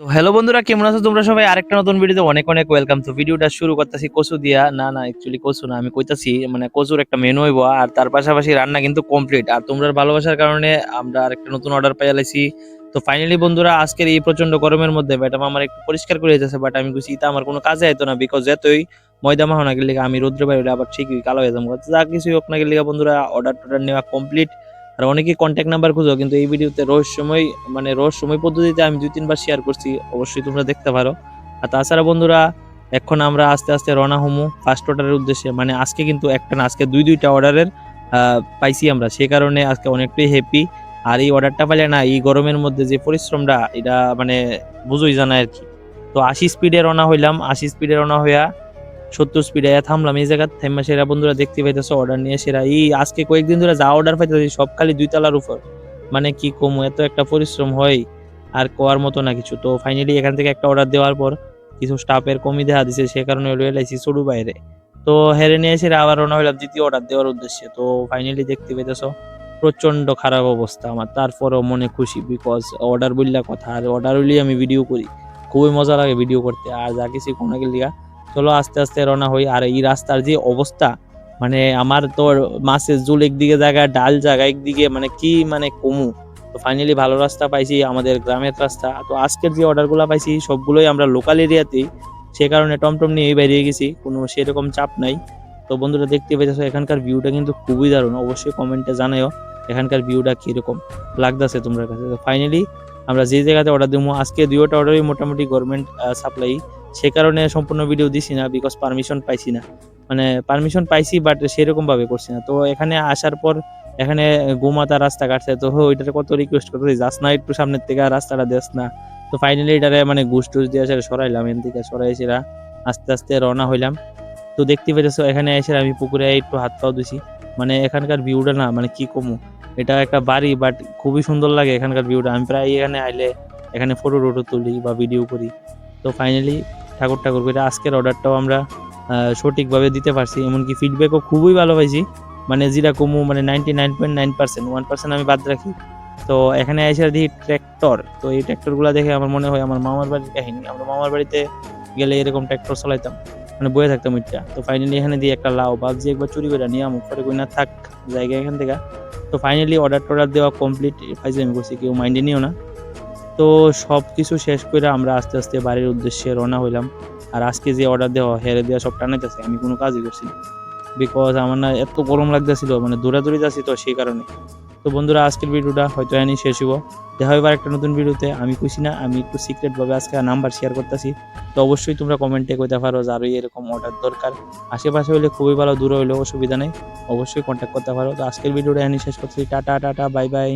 তো হ্যালো বন্ধুরা, কেমন আছো? তোমরা সবাই? আরেকটা নতুন ভিডিওতে অনেক অনেক ওয়েলকাম তো ভিডিওটা শুরু করতেছি কচু দিয়া। না না অ্যাকচুয়ালি কচু না, আমি কইতাছি মানে কচুর একটা মেনু হইব, আর তার পাশাপাশি রান্না কিন্তু কমপ্লিট আর তোমরা ভালোবাসার কারণে আমরা আরেকটা নতুন অর্ডার লাইছি তো ফাইনালি বন্ধুরা, আজকের এই প্রচণ্ড গরমের মধ্যে ম্যাডাম আমার একটু পরিষ্কার করে দিতেছে বাট আমি বুঝি এটা আমার কোনো কাজে আইতো না বিকজ এতই ময়দা মাহ না, গেলে আমি রোদ্রে বাইরে আবার ঠিকই কালো হয়ে যাব। যা কিছু হোক না গেলে বন্ধুরা অর্ডার টর্ডার নেওয়া কমপ্লিট আর অনেকেই কন্ট্যাক্ট নাম্বার খুঁজো, কিন্তু এই ভিডিওতে রহস্যময় মানে রহস্যময় পদ্ধতিতে আমি দুই, তিনবার শেয়ার করছি, অবশ্যই তোমরা দেখতে পারো। আর তাছাড়া বন্ধুরা, এখন আমরা আস্তে আস্তে রওনা হমু ফার্স্ট অর্ডারের উদ্দেশ্যে। মানে আজকে কিন্তু একটা না, আজকে দুই, দুইটা অর্ডারের পাইছি আমরা। সেই কারণে আজকে অনেকটাই হ্যাপি আর এই অর্ডারটা পাইলে না, এই গরমের মধ্যে যে পরিশ্রমটা, এটা মানে বুঝোই জানা আর কি। তো আশি স্পিডে রওনা হইলাম। আশি স্পিডে রওনা হইয়া সত্তর স্পিডে থামলাম। এই জায়গা থেমা সেরা বন্ধুরা দেখতে পাইতেছো অর্ডার নিয়ে সেরা। এই আজকে কয়েকদিন ধরে যা অর্ডার পাইতেছি সব খালি দুই তলার উপর। মানে কি কম, এত একটা পরিশ্রম হয় আর কোয়ার মতো না কিছু। তো ফাইনালি এখান থেকে একটা অর্ডার দেওয়ার পর কিছু স্টাফের কমি দেখা দিছে, সে কারণে রয়ে লাইছি সরু বাইরে। তো হেরে নিয়ে এসে আবার রওনা হইলাম দ্বিতীয় অর্ডার দেওয়ার উদ্দেশ্যে। তো ফাইনালি দেখতে পেতেছো প্রচণ্ড খারাপ অবস্থা আমার। তারপরেও মনে খুশি বিকজ অর্ডার বললা কথা। আর অর্ডার হইলেই আমি ভিডিও করি। খুবই মজা লাগে ভিডিও করতে। আর যা কিছু কোনো গেলিগা চলো আস্তে আস্তে রওনা হই। আর এই রাস্তার যে অবস্থা মানে আমার তো মাছের জুল একদিকে জায়গা, ডাল জায়গা একদিকে মানে কি মানে কমু। তো ফাইনালি ভালো রাস্তা পাইছি, আমাদের গ্রামের রাস্তা। তো আজকের যে অর্ডারগুলো পাইছি, সবগুলোই আমরা লোকাল এরিয়াতেই সে কারণে টমটম নিয়ে বেরিয়ে গেছি, কোনো সেরকম চাপ নাই। তো বন্ধুরা দেখতে পেয়েছ, এখানকার ভিউটা কিন্তু খুবই দারুণ। অবশ্যই কমেন্টে জানাও এখানকার ভিউটা কীরকম লাগতেছে তোমার কাছে। তো ফাইনালি আমরা যে জায়গাতে অর্ডার দেবো আজকে দুইটা অর্ডারই মোটামুটি গভর্নমেন্ট সাপ্লাই সে কারণে সম্পূর্ণ ভিডিও দিছি না বিকজ পারমিশন পাইছি না। মানে পারমিশন পাইছি বাট সেরকম ভাবে করছি না। তো এখানে আসার পর এখানে গোমাতা রাস্তা কাটছে, তো ওইটারে কত রিকোয়েস্ট করতেছি? যাস না একটু সামনের থেকে রাস্তাটা দেস না। তো ফাইনালি এটারে মানে ঘুষ টুস দিয়ে আসলে সরাইলাম এন থেকে সরাইছিলা আস্তে আস্তে রওনা হইলাম। তো দেখতে পেতেছো, এখানে এসে আমি পুকুরে একটু হাত পাও দিছি। মানে এখানকার ভিউটা না মানে কি কমু? এটা একটা বাড়ি বাট খুবই সুন্দর লাগে এখানকার ভিউটা আমি প্রায় এখানে আইলে এখানে ফটো টোটো তুলি বা ভিডিও করি। তো ফাইনালি ঠাকুর ঠাকুর করে আজকের অর্ডারটাও আমরা সঠিকভাবে দিতে পারছি, এমনকি ফিডব্যাকও খুবই ভালো পাইছি। মানে যেটা কমু মানে ninety nine point nine percent one percent আমি বাদ রাখি। তো এখানে এসে দিই ট্র্যাক্টর তো এই ট্র্যাক্টরগুলো দেখে আমার মনে হয় আমার মামার বাড়ির কাহিনী। আমরা মামার বাড়িতে গেলে এরকম ট্র্যাক্টর চালাইতাম মানে বয়ে থাকতাম ইচ্ছা তো ফাইনালি এখানে দিয়ে একটা লাউ ভাবছি, একবার চুরি করে নিয়ে আমুক করে কই না থাক, জায়গা এখান থেকে। তো ফাইনালি অর্ডার টর্ডার দেওয়া কমপ্লিট ফাইজে আমি করছি কেউ মাইন্ডে নিও না। তো সব কিছু শেষ করে আমরা আস্তে আস্তে বাড়ির উদ্দেশ্যে রওনা হইলাম। আর আজকে যে অর্ডার দেওয়া, হেরে দেওয়া সব টানাইতেছে আমি কোনো কাজই করছি না। বিকজ আমার না এত গরম লাগতেছিল মানে দৌড়াদৌড়ি যাচ্ছি তো সেই কারণে। তো বন্ধুরা, আজকের ভিডিওটা হয়তো এনি শেষ হব দেখা হবে একটা নতুন ভিডিওতে। আমি খুশি না, আমি একটু সিক্রেটভাবে আজকে নাম্বার শেয়ার করতেছি। তো অবশ্যই তোমরা কমেন্টে কইতে পারো যে আরও এরকম অর্ডার দরকার। আশেপাশে হলে খুবই ভালো, দূরে হইলেও অসুবিধা নেই। অবশ্যই কন্ট্যাক্ট করতে পারো। তো আজকের ভিডিওটা এনি শেষ করছি। Tata tata bye bye